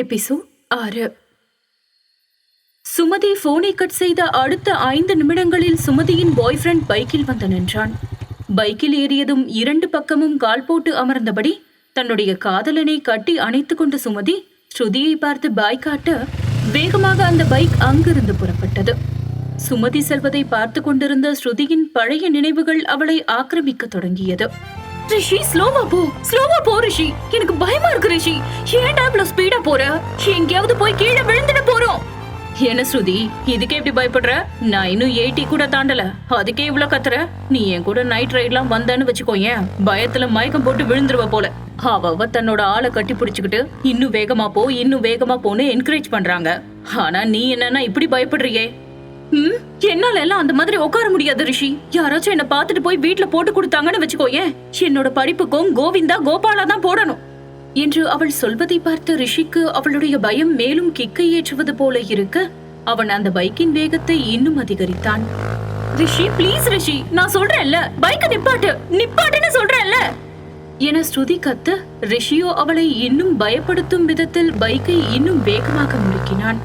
Episode ஆறு. சுமதி போனை cut செய்த அடுத்த ஐந்து நிமிடங்களில் சுமதியின் பாய் ஃப்ரெண்ட் பைக்கில் வந்து நின்றான். பைக்கில் ஏறியதும் இரண்டு பக்கமும் கால் போட்டு அமர்ந்தபடி தன்னுடைய காதலனை கட்டி அணைத்துக் கொண்ட சுமதி ஸ்ருதியை பார்த்து பாய் காட்ட வேகமாக அந்த பைக் அங்கிருந்து புறப்பட்டது. சுமதி செல்வதை பார்த்து கொண்டிருந்த ஸ்ருதியின் பழைய நினைவுகள் அவளை ஆக்கிரமிக்க தொடங்கியது. ரிஷி ஸ்லோவா போ. ஸ்லோவா போ ரிஷி. எனக்கு பயமா இருக்கு ரிஷி. ஏன்டா இவ்வளவு ஸ்பீடா போற? எங்கேயாவது போய் கீழே விழுந்துட போறோம். என்ன ஸ்ருதி? இதுக்கே இப்படி பயப்படுற? நான் இன்னும் எயிட்டி கூட தாண்டல. அதுக்கே இவ்வளவு கத்துற? நீ என் கூட நைட் ரைட்லாம் வந்தேன்னு வச்சுக்கோயேன் பயத்துல மயக்கம் போட்டு விழுந்துருவ போல. அவ தன்னோட ஆளை கட்டி பிடிச்சுக்கிட்டு இன்னும் வேகமா போ இன்னும் வேகமா போன்னு என்கரேஜ் பண்றாங்க. ஆனா நீ என்னன்னா இப்படி பயப்படுறியே? ம்? என்னால எல்லாம் அந்த மாதிரி உட்கார முடியாது ரிஷி. யாராச்சும் என்ன பார்த்துட்டு போய் வீட்டுல போட்டு கொடுத்தாங்கன்னு வச்சுக்கோயேன் என்னோட படிப்புக்கும் கோவிந்தா கோபாலா தான் போடணும். என்று அவள் சொல்வதை பார்த்த ரிஷிக்கு அவளுடைய பயம் மேலும் கிக்கை ஏற்றுவது போல இருக்க அவன் அந்த பைக்கின் வேகத்தை இன்னும் அதிகரித்தான். ரிஷி ப்ளீஸ் ரிஷி நான் சொல்றேன்ல பைக்க நிப்பாட்டு நிப்பாட்டுன்னு சொல்றேன்ல. என ஸ்ருதி கத்த ரிஷியோ அவளை இன்னும் பயப்படுத்தும் விதத்தில் பைக்கை இன்னும் வேகமாக முடுக்கினான்.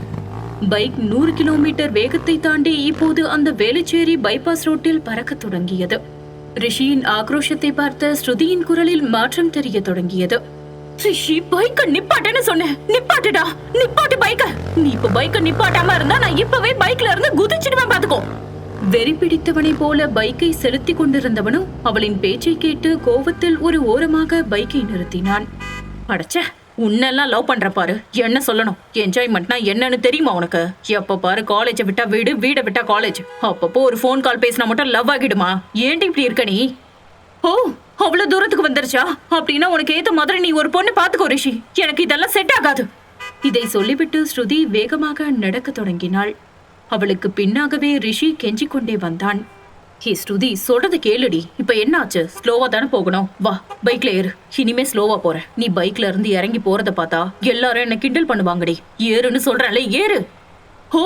பைக் நூறு கிலோமீட்டர் வேகத்தை தாண்டி இப்போது அந்த வேலுச்சேரி பைபாஸ் ரோட்டில் பறக்க தொடங்கியது. ரிஷியின் ஆக்ரோஷத்தை பார்த்த ஸ்ருதியின் குரலில் மாற்றம் தெரிய தொடங்கியது. ரிஷி பைக்க நிப்பாட்டேன்னு சொன்னேன் நிப்பாட்டுடா. நிப்பாட்டு பைக்க. நீ இப்ப பைக்க நிப்பாட்டாம இருந்தா நான் இப்பவே பைக்ல இருந்து குதிச்சிடுவேன் பாத்துக்கோ. வெறி பிடித்தவனை போல பைக்கை செலுத்திக் கொண்டிருந்தவனும் அவளின் பேச்சை கேட்டு கோவத்தில் ஒரு ஓரமாக பைக்கை நிறுத்தினான். அடச்சே. உன்னெல்லாம் லவ் பண்ணுற பாரு. என்ன சொல்லணும்? என்ஜாய்மெண்ட்னா என்னன்னு தெரியுமா உனக்கு? எப்போ பாரு காலேஜை விட்டா வீடு வீடை விட்டா காலேஜ் அப்பப்போ ஒரு ஃபோன் கால் பேசினா மட்டும் லவ் ஆகிடுமா? ஏன்டி இப்படி இருக்க நீ? ஓ அவ்வளோ தூரத்துக்கு வந்துருச்சா? அப்படின்னா உனக்கு ஏற்ற மாதிரி நீ ஒரு பொண்ணு பார்த்துக்கோ ரிஷி. எனக்கு இதெல்லாம் செட் ஆகாது. இதை சொல்லிவிட்டு ஸ்ருதி வேகமாக நடக்க தொடங்கினாள். அவளுக்கு பின்னாகவே ரிஷி கெஞ்சிக் கொண்டே வந்தான். ஹே ஸ்ருதி சொல்றது கேளுடி. இப்ப என்னாச்சு? ஸ்லோவா தானே போகணும். வா பைக்ல ஏறு. இனிமே ஸ்லோவா போறேன். நீ பைக்ல இருந்து இறங்கி போறத பார்த்தா எல்லாரும் என்ன கிண்டல் பண்ணுவாங்கடி. ஏறுன்னு சொல்றேன்ல ஏறு. ஓ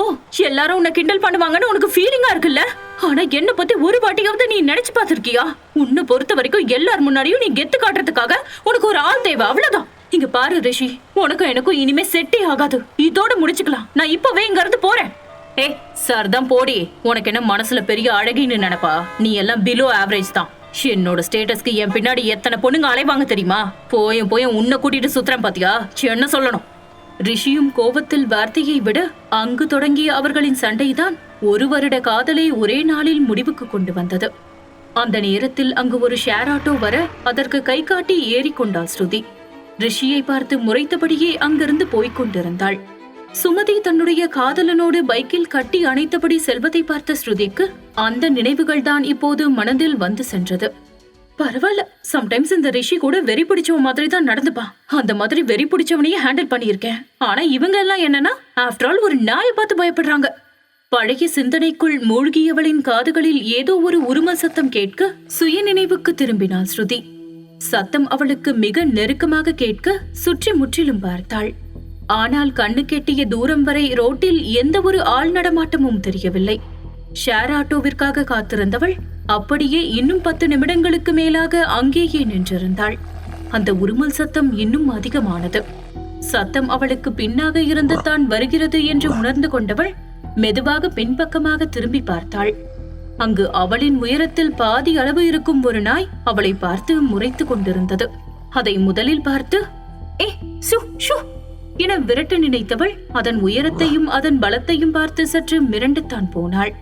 எல்லாரும் உன்னை கிண்டல் பண்ணுவாங்கன்னு உனக்கு ஃபீலிங்கா இருக்குல்ல? ஆனா என்ன பத்தி ஒரு வாட்டியாவது நீ நினைச்சு பார்த்திருக்கியா? உன்னை பொறுத்த வரைக்கும் எல்லார் முன்னாடியும் நீ கெத்து காட்டுறதுக்காக உனக்கு ஒரு ஆள் தேவை அவ்வளவுதான். இங்க பாரு ரிஷி உனக்கும் எனக்கும் இனிமே செட்டே ஆகாது. இதோட முடிச்சுக்கலாம். நான் இப்பவே இங்க இருந்து போறேன். ஏ சார் தான் போடி. உனக்கு என்ன மனசுல பெரிய அழகின்னு நினைப்பா? நீ எல்லாம் பிலோ ஆவரேஜ் தான். என்னோட ஸ்டேட்டஸ்க்கு என் பின்னாடி எத்தனை பொண்ணுங்க அலைவாங்க தெரியுமா? போயும் போயும் உன்னை கூட்டிட்டு சுத்துறேன் பாத்தியா? என்ன சொல்லணும்? ரிஷியும் கோபத்தில் வார்த்தையை விட அங்கு தொடங்கிய அவர்களின் சண்டைதான் ஒரு வருட காதலை ஒரே நாளில் முடிவுக்கு கொண்டு வந்தது. அந்த நேரத்தில் அங்கு ஒரு ஷேர் ஆட்டோ வர அதற்கு கை காட்டி ஏறிக்கொண்டாள் ஸ்ருதி. ரிஷியை பார்த்து முறைத்தபடியே அங்கிருந்து போய்க் கொண்டிருந்தாள். சுமதி தன்னுடைய காதலனோடு பைக்கில் கட்டி அணைத்தபடி செல்வதை பார்த்த ஸ்ருதிக்கு அந்த நினைவுகள் தான் இப்போது மனதில் வந்து சென்றது. பரவாயில்ல சம்டைம்ஸ் இந்த ரிஷி கூட வெறி பிடிச்சவன் மாதிரி தான் நடந்துப்பான் அந்த மாதிரி வெறி பிடிச்சவனையே ஹேண்டில் பண்ணியிருக்கேன். ஆனா இவங்க எல்லாம் என்னன்னா ஆஃப்டர் ஆல் ஒரு நாயை பார்த்து பயப்படுறாங்க. பழைய சிந்தனைக்குள் மூழ்கியவளின் காதுகளில் ஏதோ ஒரு உரும சத்தம் கேட்க சுய நினைவுக்கு திரும்பினாள் ஸ்ருதி. சத்தம் அவளுக்கு மிக நெருக்கமாக கேட்க சுற்றி முற்றிலும் பார்த்தாள். ஆனால் கண்ணு கெட்டிய தூரம் வரை ரோட்டில் எந்த ஒரு ஆள் நடமாட்டமும் தெரியவில்லை. ஷேர் ஆட்டோவிற்காக காத்திருந்தவள் அப்படியே இன்னும் பத்து நிமிடங்களுக்கு மேலாக அங்கேயே நின்றிருந்தாள். அந்த உருமல் சத்தம் இன்னும் அதிகமானது. சத்தம் அவளுக்கு பின்னாக இருந்து தான் வருகிறது என்று உணர்ந்து கொண்டவள் மெதுவாக பின்பக்கமாக திரும்பி பார்த்தாள். அங்கு அவளின் உயரத்தில் பாதி அளவு இருக்கும் ஒரு நாய் அவளை பார்த்து முறைத்துக் கொண்டிருந்தது. அதை முதலில் பார்த்து ஏ சு ஷூ என விரட்ட நினைத்தவள் அதன் உயரத்தையும் அதன் பலத்தையும் பார்த்து சற்று மிரண்டுத்தான் போனாள்.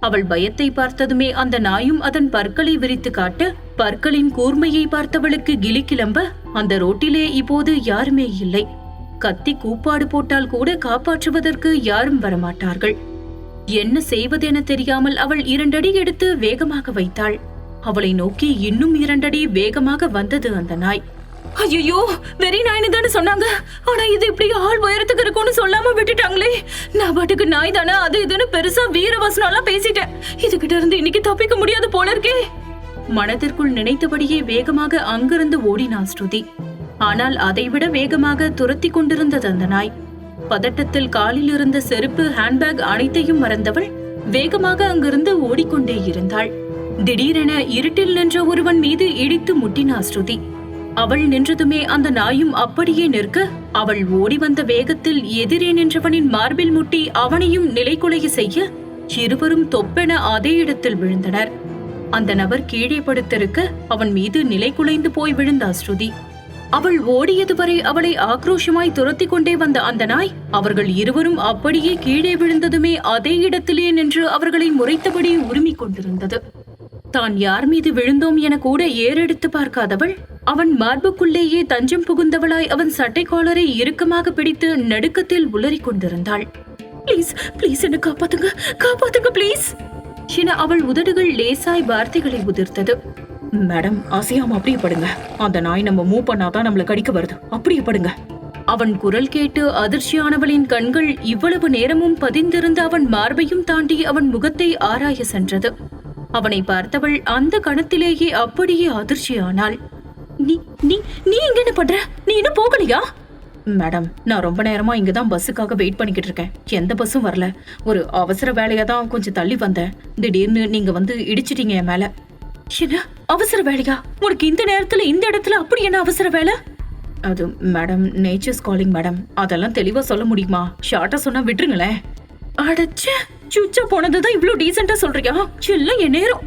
அவள் பயத்தை பார்த்ததுமே அந்த நாயும் அதன் பற்களை விரித்து காட்ட பற்களின் கூர்மையை பார்த்தவளுக்கு கிளி கிளம்ப அந்த ரோட்டிலே இப்போது யாருமே இல்லை. கத்தி கூப்பாடு போட்டால் கூட காப்பாற்றுவதற்கு யாரும் வரமாட்டார்கள். என்ன செய்வதென தெரியாமல் அவள் இரண்டடி எடுத்து வேகமாக வைத்தாள். அவளை நோக்கி இன்னும் இரண்டடி வேகமாக வந்தது அந்த நாய். ஐயோ வெறி நாய்னு தானே சொன்னாங்க. ஆனா இது இப்படி ஆள் உயரத்துக்கு இருக்கும்னு சொல்லாம விட்டுட்டாங்களே. நான் பாட்டுக்கு நாய் தானே அது இதுன்னு பெருசா வீரவசனம் எல்லாம் பேசிட்டேன். இதுகிட்ட இருந்து இன்னைக்கு தப்பிக்க முடியாது போல இருக்கே. மனதிற்குள் நினைத்தபடியே வேகமாக அங்கிருந்து ஓடினான் ஸ்ருதி. ஆனால் அதைவிட வேகமாக துரத்தி கொண்டிருந்தது அந்த நாய். பதட்டத்தில் காலில் இருந்த செருப்பு ஹேண்ட்பேக் அனைத்தையும் மறந்தவள் வேகமாக அங்கிருந்து ஓடிக்கொண்டே இருந்தாள். திடீரென இருட்டில் நின்ற ஒருவன் மீது இடித்து முட்டினா ஸ்ருதி. அவள் நின்றதுமே அந்த நாயும் அப்படியே நிற்க அவள் ஓடி வந்த வேகத்தில் எதிரே நின்றவனின் மார்பில் முட்டி அவனையும் நிலைகுலைய செய்ய இருவரும் தொப்பென அதே இடத்தில் விழுந்தனர். அந்த நபர் கீழே படுத்திருக்க அவன் மீது நிலைகுலைந்து போய் விழுந்தா ஸ்ருதி. அவள் ஓடியது வரை அவளை ஆக்ரோஷமாய் துரத்தி கொண்டே வந்த அந்த நாய் அவர்கள் இருவரும் அப்படியே கீழே விழுந்ததுமே அதே இடத்திலே நின்று அவர்களை முறைத்தபடி உரிமை கொண்டிருந்தது. தான் யார் மீது விழுந்தோம் என கூட ஏறெடுத்து பார்க்காதவள்? அவன் மார்புக்குள்ளேயே தஞ்சம் புகுந்தவளாய் அவன் சட்டை காலரை இறுக்கமாக பிடித்து நடுக்கத்தில் உளறிக் கொண்டிருந்தாள். ப்ளீஸ் ப்ளீஸ் என்ன காப்பாத்துங்க காப்பாத்துங்க ப்ளீஸ் என அவள் உதடுகள் லேசாய் வார்த்தைகளை உதிர்த்தது. மேடம் அசையாம அப்படியே படுங்க அந்த நாய் நம்ம மூவ் பண்ணாதான் நம்மள கடிக்க வருது. அப்படியே படுங்க அவன் குரல் கேட்டு அதிர்ச்சியானவளின் கண்கள் இவ்வளவு நேரமும் பதிந்திருந்த அவன் மார்பையும் தாண்டி அவன் முகத்தை ஆராய சென்றது. அவனை பார்த்தவள் அந்த கணத்திலேயே அப்படியே அதிர்ச்சியானாள். நீ நீ நீ இங்க என்ன பண்ற? நீ இன்னும் போகலையா? மேடம் நான் ரொம்ப நேரமா இங்க தான் பஸ்ஸுக்காக வெயிட் பண்ணிக்கிட்டு இருக்கேன். எந்த பஸ்ஸும் வரல. ஒரு அவசர வேலையா தான் கொஞ்சம் தள்ளி வந்தேன். திடீர்னு நீங்க வந்து இடிச்சிட்டீங்க என் மேல. என்ன? அவசர வேலையா? உனக்கு இந்த நேரத்துல இந்த இடத்துல அப்படி என்ன அவசர வேலை? அது மேடம் நேச்சர்ஸ் காலிங் மேடம். அதெல்லாம் தெளிவா சொல்ல முடியுமா? ஷார்ட்டா சொன்னா விட்டுருங்களேன். அடச்சே! சுச்சா போனதுதான் இவ்ளோ டீசெண்டா சொல்றியா? சில்ல என் நேரம்.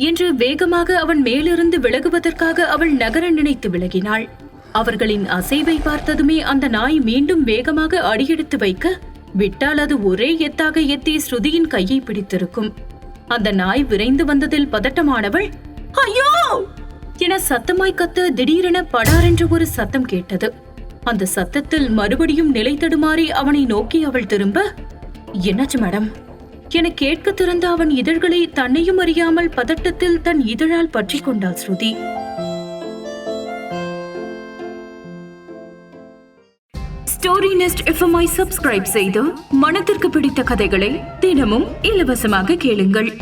என்று வேகமாக அவன் மேலிருந்து விலகுவதற்காக அவள் நகர நினைத்து விலகினாள். அவர்களின் அசைவை பார்த்ததுமே அந்த நாய் மீண்டும் வேகமாக அடியெடுத்து வைக்க விட்டால் அது ஒரே எத்தாக எத்தி ஸ்ருதியின் கையை பிடித்திருக்கும். அந்த நாய் விரைந்து வந்ததில் பதட்டமானவள் ஐயோ! என சத்தமாய் கத்து திடீரென படாரென்ற ஒரு சத்தம் கேட்டது. அந்த சத்தத்தில் மறுபடியும் நிலை தடுமாறி அவனை நோக்கி அவள் திரும்ப என்னாச்சு மேடம்? என கேட்க திறந்த அவன் இதழ்களை தன்னையும் அறியாமல் பதட்டத்தில் தன் இதழால் பற்றி கொண்டாள் ஸ்ருதி. ஸ்டோரி நெஸ்ட் எஃப்எம்ஐ சப்ஸ்கிரைப் செய்து மனத்திற்கு பிடித்த கதைகளை தினமும் இலவசமாக கேளுங்கள்.